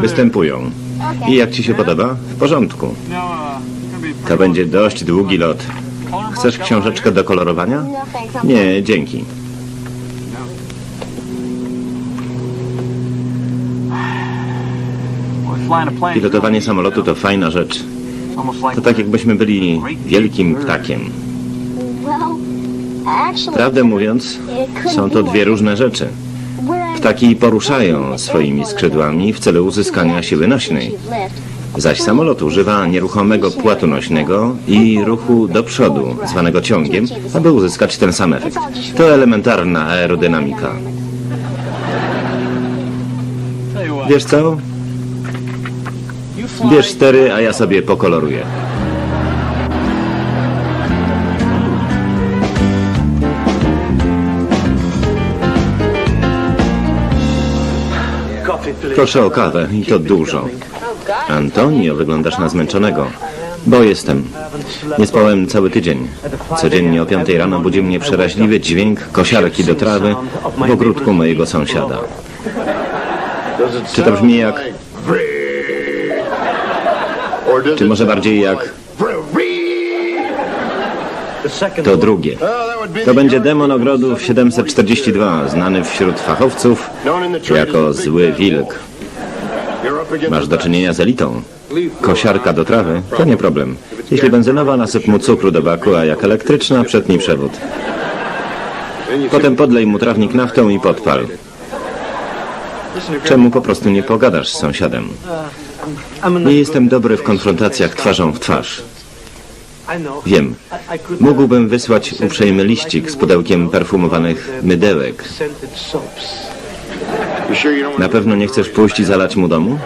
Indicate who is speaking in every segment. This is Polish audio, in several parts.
Speaker 1: Występują. I jak ci się podoba? W porządku. To będzie dość długi lot. Chcesz książeczkę do kolorowania?
Speaker 2: No
Speaker 1: Nie, dzięki. Pilotowanie samolotu to fajna rzecz. To tak jakbyśmy byli wielkim ptakiem. Prawdę mówiąc, są to dwie różne rzeczy. Ptaki poruszają swoimi skrzydłami w celu uzyskania siły nośnej. Zaś samolot używa nieruchomego płatu nośnego i ruchu do przodu, zwanego ciągiem, aby uzyskać ten sam efekt. To elementarna aerodynamika. Wiesz co? Bierz stery, a ja sobie pokoloruję. Proszę o kawę i to dużo. Antonio, wyglądasz na zmęczonego. Bo jestem. Nie spałem cały tydzień. Codziennie o 5 rano budzi mnie przeraźliwy dźwięk kosiarki do trawy w ogródku mojego sąsiada. Czy to brzmi jak... Czy może bardziej jak... To drugie. To będzie demon ogrodów 742, znany wśród fachowców jako zły wilk. Masz do czynienia z elitą. Kosiarka do trawy to nie problem. Jeśli benzynowa, nasyp mu cukru do baku, a jak elektryczna, przetnij przewód. Potem podlej mu trawnik naftą i podpal. Czemu po prostu nie pogadasz z sąsiadem? Nie jestem dobry w konfrontacjach twarzą w twarz. Wiem. Mógłbym wysłać uprzejmy liścik z pudełkiem perfumowanych mydełek. Na pewno nie chcesz pójść i zalać mu domu?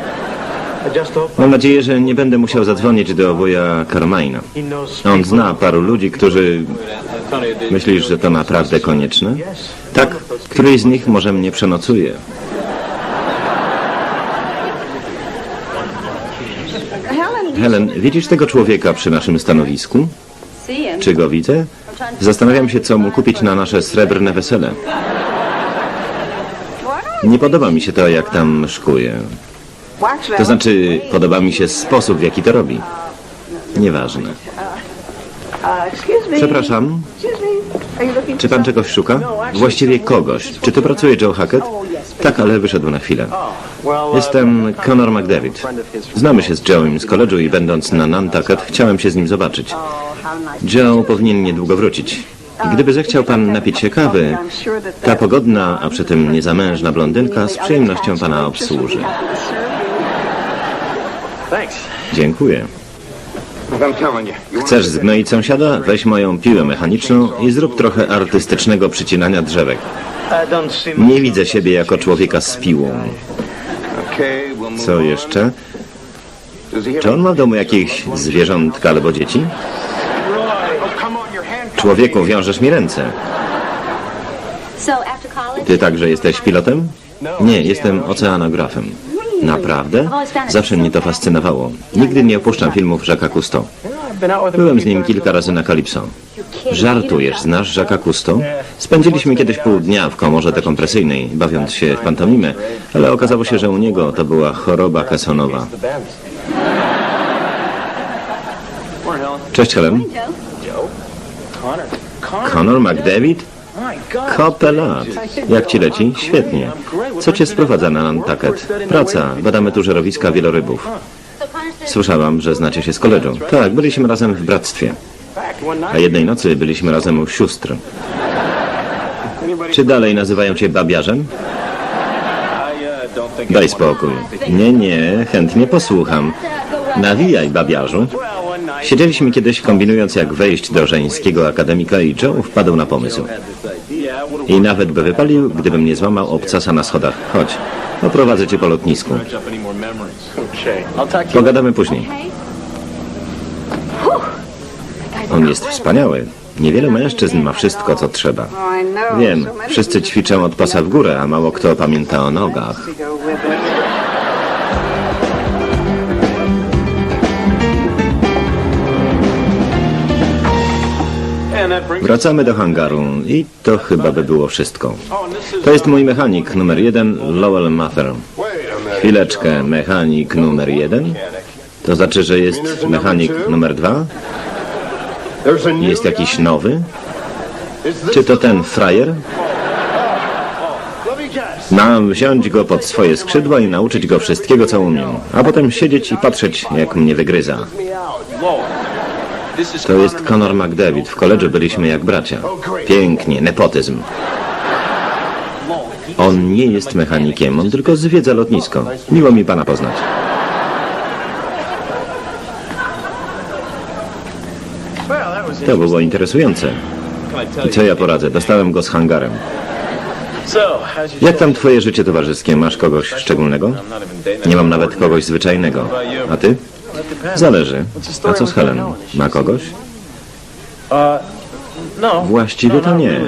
Speaker 1: Mam nadzieję, że nie będę musiał zadzwonić do wuja Carmina. On zna paru ludzi, którzy... Myślisz, że to naprawdę konieczne? Tak, któryś z nich może mnie przenocuje. Helen, widzisz tego człowieka przy naszym stanowisku? Czy go widzę? Zastanawiam się, co mu kupić na nasze srebrne wesele. Nie podoba mi się to, jak tam szkuje. To znaczy, podoba mi się sposób, w jaki to robi. Nieważne. Przepraszam, czy pan czegoś szuka? Właściwie kogoś. Czy tu pracuje Joe Hackett? Tak, ale wyszedł na chwilę. Jestem Conor McDavid. Znamy się z Joe'em z koledżu i będąc na Nantucket chciałem się z nim zobaczyć. Joe powinien niedługo wrócić. Gdyby zechciał pan napić się kawy, ta pogodna, a przy tym niezamężna blondynka z przyjemnością pana obsłuży. Dziękuję. Chcesz zgnoić sąsiada? Weź moją piłę mechaniczną i zrób trochę artystycznego przycinania drzewek. Nie widzę siebie jako człowieka z piłą. Co jeszcze? Czy on ma w domu jakieś zwierzątka albo dzieci? Człowieku, wiążesz mi ręce. Ty także jesteś pilotem? Nie, jestem oceanografem. Naprawdę? Zawsze mnie to fascynowało. Nigdy nie opuszczam filmów Jacques'a Cousteau. Byłem z nim kilka razy na Calypso. Żartujesz, znasz Jacques'a Cousteau? Spędziliśmy kiedyś pół dnia w komorze dekompresyjnej, bawiąc się w pantomimę, ale okazało się, że u niego to była choroba kesonowa. Cześć Helen. Conor McDavid? Kopę lat. Jak ci leci? Świetnie. Co cię sprowadza na Nantucket? Praca. Badamy tu żerowiska wielorybów. Słyszałam, że znacie się z koleżą. Tak, byliśmy razem w bractwie. A jednej nocy byliśmy razem u sióstr. Czy dalej nazywają cię babiarzem? Daj spokój. Nie, nie, chętnie posłucham. Nawijaj, babiarzu. Siedzieliśmy kiedyś kombinując jak wejść do żeńskiego akademika i Joe wpadł na pomysł. I nawet by wypalił, gdybym nie złamał obcasa na schodach. Chodź, oprowadzę cię po lotnisku. Pogadamy później. On jest wspaniały. Niewielu mężczyzn ma wszystko, co trzeba. Wiem, wszyscy ćwiczą od pasa w górę, a mało kto pamięta o nogach. Wracamy do hangaru i to chyba by było wszystko. To jest mój mechanik numer jeden, Lowell Mather. Chwileczkę, mechanik numer jeden? To znaczy, że jest mechanik numer dwa? Jest jakiś nowy? Czy to ten frajer? Mam wziąć go pod swoje skrzydła i nauczyć go wszystkiego, co umiem, a potem siedzieć i patrzeć, jak mnie wygryza. To jest Conor McDavid. W koledżu byliśmy jak bracia. Pięknie, nepotyzm. On nie jest mechanikiem, on tylko zwiedza lotnisko. Miło mi pana poznać. To było interesujące. I co ja poradzę? Dostałem go z hangarem. Jak tam twoje życie towarzyskie? Masz kogoś szczególnego? Nie mam nawet kogoś zwyczajnego. A ty? Zależy. A co z Helen? Ma kogoś? Właściwie to nie.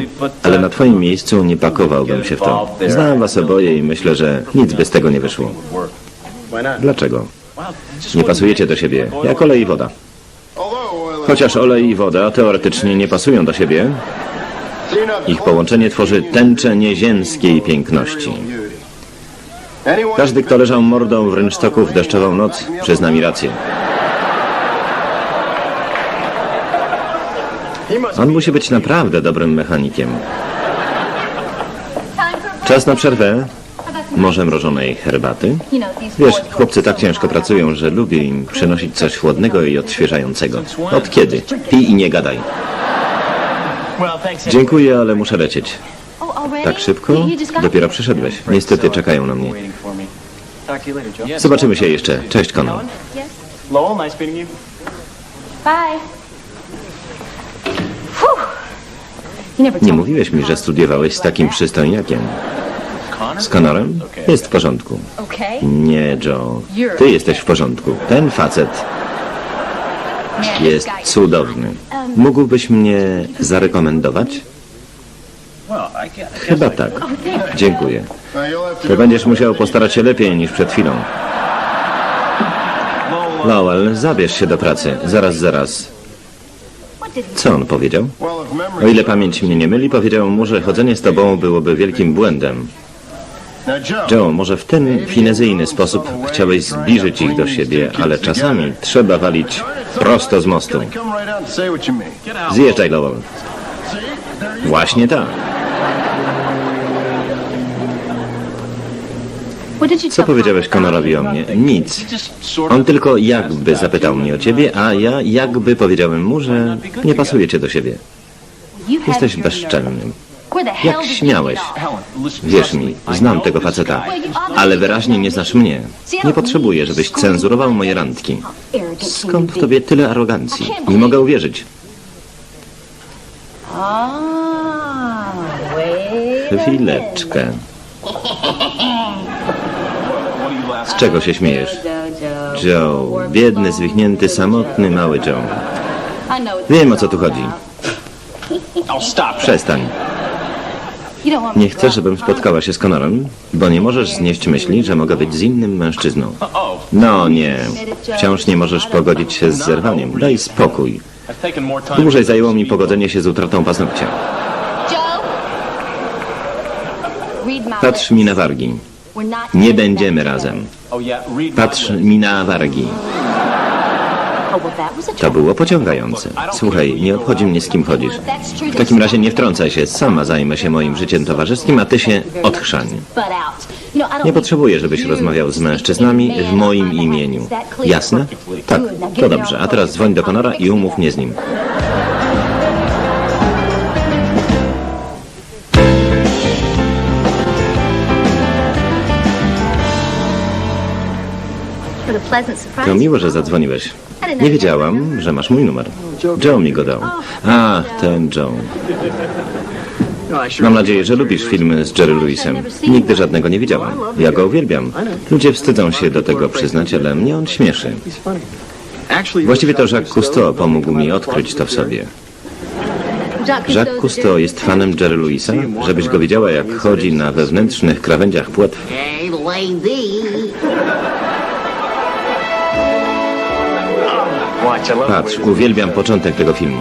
Speaker 1: Ale na twoim miejscu nie pakowałbym się w to. Znam was oboje i myślę, że nic by z tego nie wyszło. Dlaczego? Nie pasujecie do siebie, jak olej i woda. Chociaż olej i woda teoretycznie nie pasują do siebie, ich połączenie tworzy tęczę nieziemskiej piękności. Każdy, kto leżał mordą w rynsztoku w deszczową noc, przyzna mi rację. On musi być naprawdę dobrym mechanikiem. Czas na przerwę. Może mrożonej herbaty? Wiesz, chłopcy tak ciężko pracują, że lubię im przynosić coś chłodnego i odświeżającego. Od kiedy? Pij i nie gadaj. Dziękuję, ale muszę lecieć. Tak szybko? Dopiero przyszedłeś. Niestety czekają na mnie. Zobaczymy się jeszcze. Cześć, Conor.
Speaker 3: Lowell, nice meeting you.
Speaker 2: Bye.
Speaker 1: Nie mówiłeś mi, że studiowałeś z takim przystojniakiem. Z Conorem? Jest w porządku. Nie, Joe. Ty jesteś w porządku. Ten facet jest cudowny. Mógłbyś mnie zarekomendować? Chyba tak. Dziękuję. To będziesz musiał postarać się lepiej niż przed chwilą. Lowell, zabierz się do pracy. Zaraz, zaraz. Co on powiedział? O ile pamięć mnie nie myli, powiedział mu, że chodzenie z tobą byłoby wielkim błędem. Joe, może w ten finezyjny sposób chciałeś zbliżyć ich do siebie, ale czasami trzeba walić prosto z mostu. Zjeżdżaj, Lowell. Właśnie tak. Co powiedziałeś Conorowi o mnie? Nic. On tylko jakby zapytał mnie o ciebie, a ja jakby powiedziałem mu, że nie pasujecie do siebie. Jesteś bezczelnym. Jak śmiałeś? Wierz mi, znam tego faceta, ale wyraźnie nie znasz mnie. Nie potrzebuję, żebyś cenzurował moje randki. Skąd w tobie tyle arogancji? Nie mogę uwierzyć. Chwileczkę. Z czego się śmiejesz? Joe, biedny, zwichnięty, samotny, mały Joe. Wiem, o co tu chodzi. Przestań. Nie chcę, żebym spotkała się z Conorem, bo nie możesz znieść myśli, że mogę być z innym mężczyzną. No nie, wciąż nie możesz pogodzić się z zerwaniem. Daj spokój. Dłużej zajęło mi pogodzenie się z utratą paznokcia. Patrz mi na wargi. Nie będziemy razem. Patrz mi na wargi. To było pociągające. Słuchaj, nie obchodzi mnie z kim chodzisz. W takim razie nie wtrącaj się, sama zajmę się moim życiem towarzyskim, a ty się
Speaker 2: don't
Speaker 1: Nie potrzebuję, żebyś rozmawiał z mężczyznami w moim imieniu. Jasne? Tak, to dobrze. A teraz dzwoń do Conora i umów mnie z nim. To miło, że zadzwoniłeś. Nie wiedziałam, że masz mój numer. Joe mi go dał. Ach, ten Joe. Mam nadzieję, że lubisz filmy z Jerry Lewisem. Nigdy żadnego nie widziałam. Ja go uwielbiam. Ludzie wstydzą się do tego przyznać, ale mnie on śmieszy. Właściwie to Jacques Cousteau pomógł mi odkryć to w sobie. Jacques Cousteau jest fanem Jerry Lewisa, żebyś go wiedziała, jak chodzi na wewnętrznych krawędziach płetw. Patrz, uwielbiam początek tego filmu.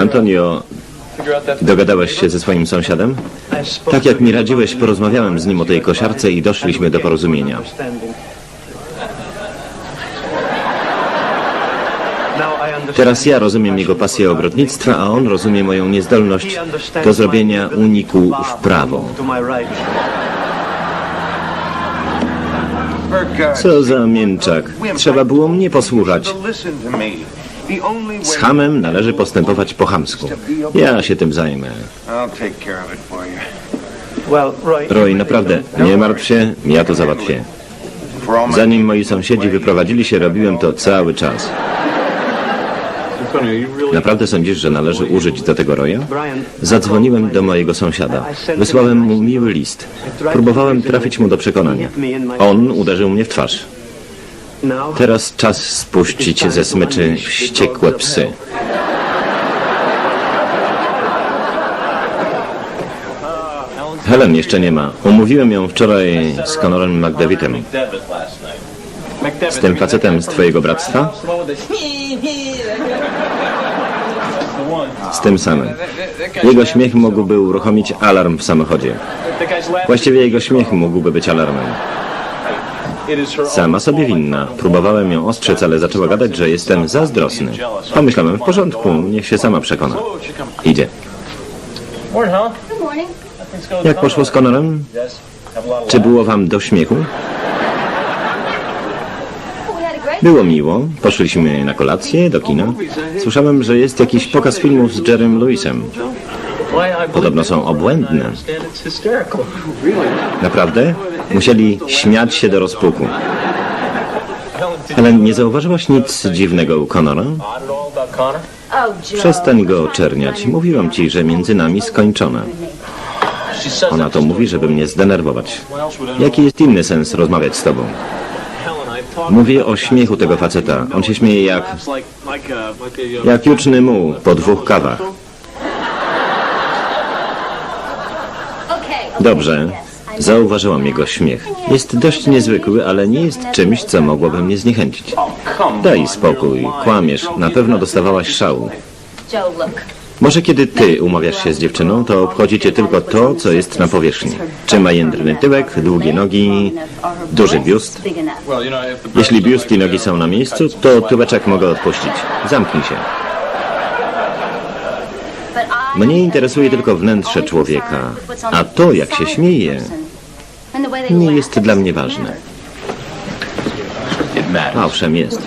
Speaker 1: Antonio, dogadałeś się ze swoim sąsiadem? Tak jak mi radziłeś, porozmawiałem z nim o tej kosiarce i doszliśmy do porozumienia. Teraz ja rozumiem jego pasję ogrodnictwa, a on rozumie moją niezdolność do zrobienia uniku w prawo. Co za mięczak. Trzeba było mnie posłuchać. Z hamem należy postępować po chamsku. Ja się tym zajmę. Roy, naprawdę, nie martw się, ja to załatwię. Zanim moi sąsiedzi wyprowadzili się, robiłem to cały czas. Naprawdę sądzisz, że należy użyć do tego Roya? Zadzwoniłem do mojego sąsiada. Wysłałem mu miły list. Próbowałem trafić mu do przekonania. On uderzył mnie w twarz. Teraz czas spuścić ze smyczy wściekłe psy. Helen jeszcze nie ma. Umówiłem ją wczoraj z Conorem McDavidem. Z tym facetem z twojego bractwa? Z tym samym. Jego śmiech mógłby uruchomić alarm w samochodzie. Właściwie jego śmiech mógłby być alarmem. Sama sobie winna. Próbowałem ją ostrzec, ale zaczęła gadać, że jestem zazdrosny. Pomyślałem, w porządku, niech się sama przekona. Idzie. Jak poszło z Conorem? Czy było wam do śmiechu? Było miło. Poszliśmy na kolację, do kina. Słyszałem, że jest jakiś pokaz filmów z Jerem Lewisem. Podobno są obłędne. Naprawdę? Musieli śmiać się do rozpuku. Ale nie zauważyłaś nic dziwnego u Conora? Przestań go oczerniać. Mówiłam ci, że między nami skończone. Ona to mówi, żeby mnie zdenerwować. Jaki jest inny sens rozmawiać z tobą? Mówię o śmiechu tego faceta. On się śmieje jak, jak juczny muł po dwóch kawach. Dobrze. Zauważyłam jego śmiech. Jest dość niezwykły, ale nie jest czymś, co mogłoby mnie zniechęcić. Daj spokój, kłamiesz. Na pewno dostawałaś szału. Może kiedy ty umawiasz się z dziewczyną, to obchodzi cię tylko to, co jest na powierzchni. Czy ma jędrny tyłek, długie nogi, duży biust? Jeśli biust i nogi są na miejscu, to tyłeczek mogę odpuścić. Zamknij się. Mnie interesuje tylko wnętrze człowieka, a to, jak się śmieje, nie jest dla mnie ważne. Owszem, jest.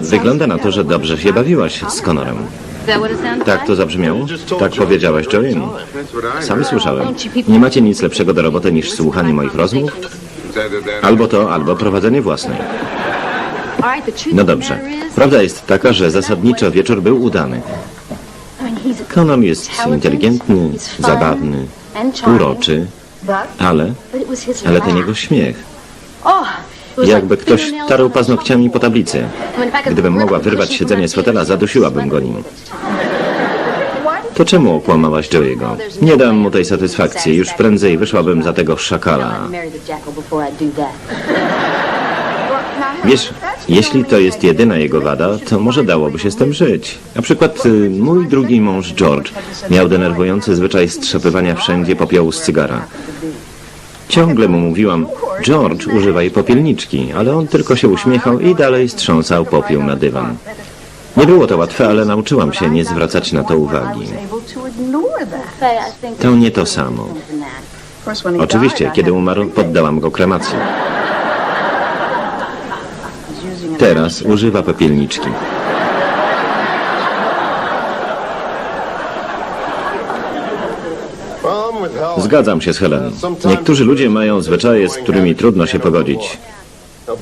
Speaker 1: Wygląda na to, że dobrze się bawiłaś z Conorem. Tak to zabrzmiało? Tak powiedziałaś Joey'emu. Sam słyszałem. Nie macie nic lepszego do roboty niż słuchanie moich rozmów? Albo to, albo prowadzenie własnej. No dobrze. Prawda jest taka, że zasadniczo wieczór był udany. Conor jest inteligentny, zabawny, uroczy, ale, ale ten jego śmiech. Jakby ktoś tarł paznokciami po tablicy. Gdybym mogła wyrwać siedzenie z fotela, zadusiłabym go nim. To czemu okłamałaś Joey'ego? Nie dam mu tej satysfakcji. Już prędzej wyszłabym za tego szakala. Wiesz, jeśli to jest jedyna jego wada, to może dałoby się z tym żyć. Na przykład y, mój drugi mąż George miał denerwujący zwyczaj strzepywania wszędzie popiołu z cygara. Ciągle mu mówiłam, George, używaj popielniczki, ale on tylko się uśmiechał i dalej strząsał popiół na dywan. Nie było to łatwe, ale nauczyłam się nie zwracać na to uwagi. To nie to samo. Oczywiście, kiedy umarł, poddałam go kremacji. Teraz używa popielniczki. Zgadzam się z Helen. Niektórzy ludzie mają zwyczaje, z którymi trudno się pogodzić.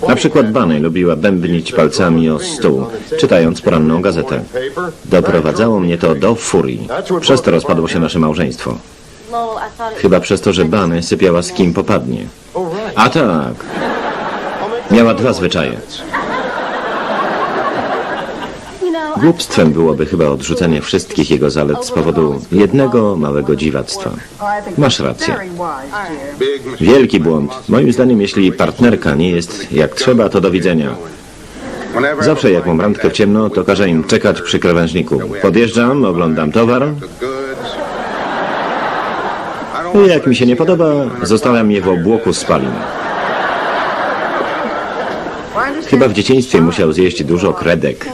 Speaker 1: Na przykład Bunny lubiła bębnić palcami o stół, czytając poranną gazetę. Doprowadzało mnie to do furii. Przez to rozpadło się nasze małżeństwo. Chyba przez to, że Bunny sypiała z kim popadnie. A tak. Miała dwa zwyczaje. Głupstwem byłoby chyba odrzucenie wszystkich jego zalet z powodu jednego małego dziwactwa. Masz rację. Wielki błąd. Moim zdaniem, jeśli partnerka nie jest jak trzeba, to do widzenia. Zawsze jak mam randkę w ciemno, to każę im czekać przy krawężniku. Podjeżdżam, oglądam towar i jak mi się nie podoba, zostawiam je w obłoku spalin. Chyba w dzieciństwie musiał zjeść dużo kredek.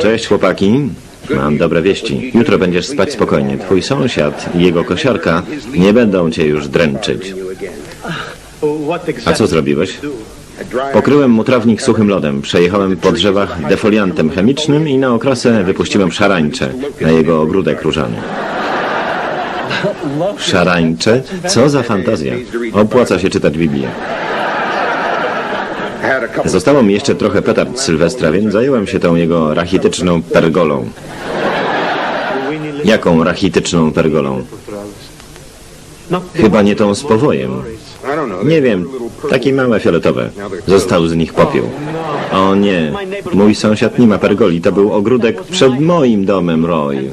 Speaker 1: Cześć chłopaki. Mam dobre wieści. Jutro będziesz spać spokojnie. Twój sąsiad i jego kosiarka nie będą cię już dręczyć. A co zrobiłeś? Pokryłem mu trawnik suchym lodem, przejechałem po drzewach defoliantem chemicznym i na okrasę wypuściłem szarańcze na jego ogródek różany. Szarańcze? Co za fantazja. Opłaca się czytać Biblię. Zostało mi jeszcze trochę petard Sylwestra, więc zająłem się tą jego rachityczną pergolą. Jaką rachityczną pergolą? Chyba nie tą z powojem. Nie wiem, takie małe fioletowe. Został z nich popiół. O nie, mój sąsiad nie ma pergoli, to był ogródek przed moim domem, Roy.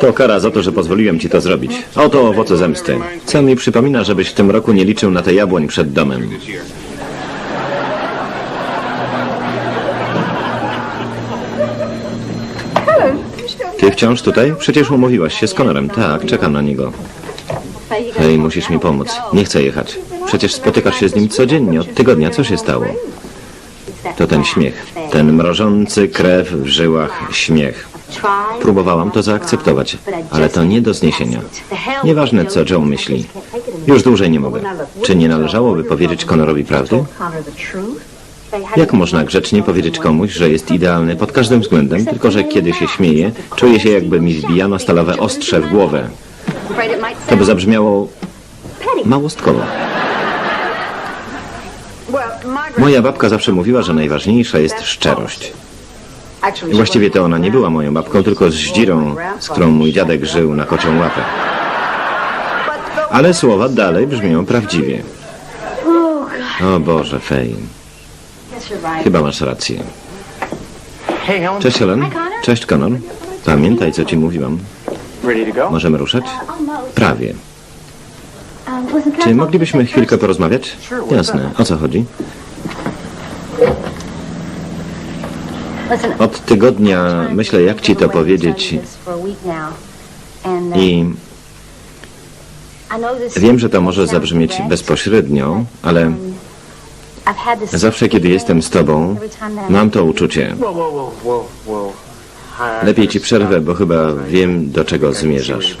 Speaker 1: To kara za to, że pozwoliłem ci to zrobić. Oto owoce zemsty. Co mi przypomina, żebyś w tym roku nie liczył na te jabłoń przed domem. Ty wciąż tutaj? Przecież umówiłaś się z Conorem. Tak, czekam na niego. Hej, musisz mi pomóc. Nie chcę jechać. Przecież spotykasz się z nim codziennie, od tygodnia. Co się stało? To ten śmiech. Ten mrożący krew w żyłach śmiech. Próbowałam to zaakceptować, ale to nie do zniesienia. Nieważne, co Joe myśli. Już dłużej nie mogę. Czy nie należałoby powiedzieć Conorowi prawdy? Jak można grzecznie powiedzieć komuś, że jest idealny pod każdym względem, tylko że kiedy się śmieje, czuje się jakby mi wbijano stalowe ostrze w głowę. To by zabrzmiało małostkowo. Moja babka zawsze mówiła, że najważniejsza jest szczerość. Właściwie to ona nie była moją babką, tylko z zdzirą, z którą mój dziadek żył na kocią łapę. Ale słowa dalej brzmią prawdziwie. O Boże, Fej, chyba masz rację. Cześć Helen. Cześć Conor. Pamiętaj, co ci mówiłam. Możemy ruszać? Prawie. Czy moglibyśmy chwilkę porozmawiać? Jasne. O co chodzi? Od tygodnia myślę, jak ci to powiedzieć i wiem, że to może zabrzmieć bezpośrednio, ale zawsze, kiedy jestem z tobą, mam to uczucie. Lepiej ci przerwę, bo chyba wiem, do czego zmierzasz.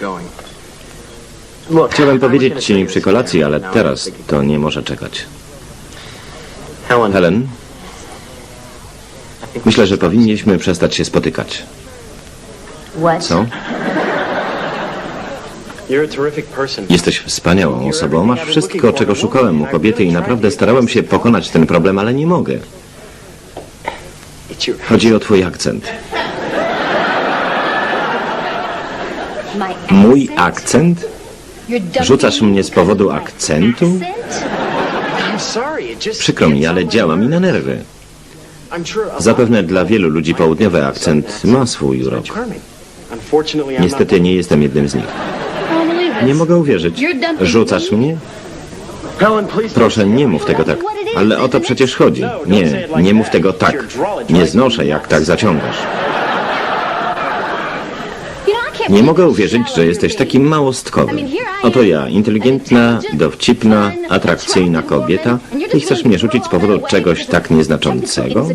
Speaker 1: Chciałem powiedzieć ci przy kolacji, ale teraz to nie może czekać.
Speaker 3: Helen,
Speaker 1: myślę, że powinniśmy przestać się spotykać. Co? Jesteś wspaniałą osobą, masz wszystko, czego szukałem u kobiety i naprawdę starałem się pokonać ten problem, ale nie mogę. Chodzi o twój akcent. Mój akcent? Rzucasz mnie z powodu akcentu? Przykro mi, ale działa mi na nerwy. Zapewne dla wielu ludzi południowy akcent ma swój urok. Niestety nie jestem jednym z nich. Nie mogę uwierzyć. Rzucasz mnie? Proszę, nie mów tego tak. Ale o to przecież chodzi. Nie, nie mów tego tak. Nie znoszę, jak tak zaciągasz. Nie mogę uwierzyć, że jesteś taki małostkowy. Oto ja, inteligentna, dowcipna, atrakcyjna kobieta i chcesz mnie rzucić z powodu czegoś tak nieznaczącego?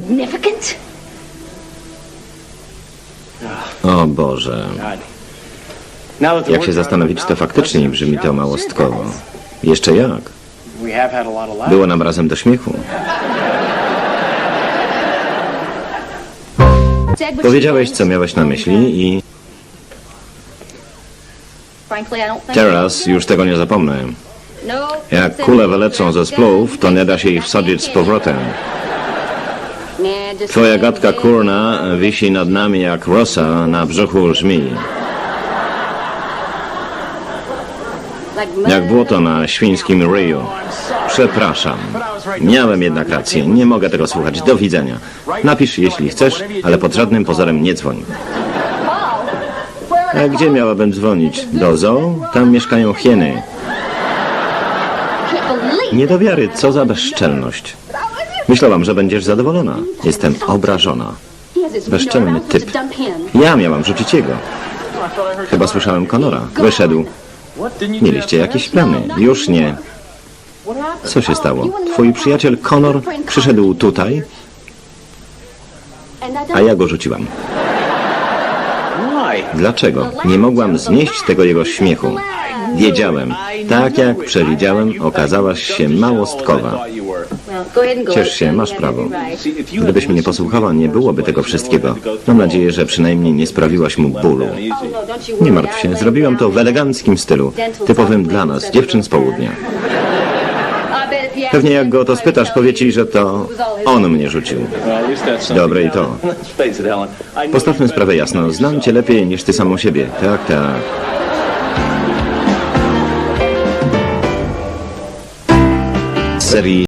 Speaker 1: O Boże. Jak się zastanowić, to faktycznie brzmi to małostkowo. Jeszcze jak? Było nam razem do śmiechu. Powiedziałeś, co miałeś na myśli i teraz już tego nie zapomnę. Jak kule wylecą ze splów, to nie da się ich wsadzić z powrotem. Twoja gadka kurna wisi nad nami jak rosa na brzuchu żmii. Jak błoto na świńskim ryju. Przepraszam. Miałem jednak rację. Nie mogę tego słuchać. Do widzenia. Napisz, jeśli chcesz, ale pod żadnym pozorem nie dzwoń. A gdzie miałabym dzwonić? Do zoo? Tam mieszkają hieny. Nie do wiary, co za bezczelność. Myślałam, że będziesz zadowolona. Jestem obrażona. Bezczelny typ. Ja miałam rzucić jego. Chyba słyszałem Konora. Wyszedł. Mieliście jakieś plany? Już nie. Co się stało? Twój przyjaciel Konor przyszedł tutaj, a ja go rzuciłam. Dlaczego? Nie mogłam znieść tego jego śmiechu. Wiedziałem. Tak jak przewidziałem, okazałaś się małostkowa. Ciesz się, masz prawo. Gdybyś mnie posłuchała, nie byłoby tego wszystkiego. Mam nadzieję, że przynajmniej nie sprawiłaś mu bólu. Nie martw się, zrobiłam to w eleganckim stylu, typowym dla nas, dziewczyn z południa. Pewnie jak go o to spytasz, powie ci, że to on mnie rzucił. Dobre i to. Postawmy sprawę jasno, znam cię lepiej niż ty samą siebie. Tak, tak. Serii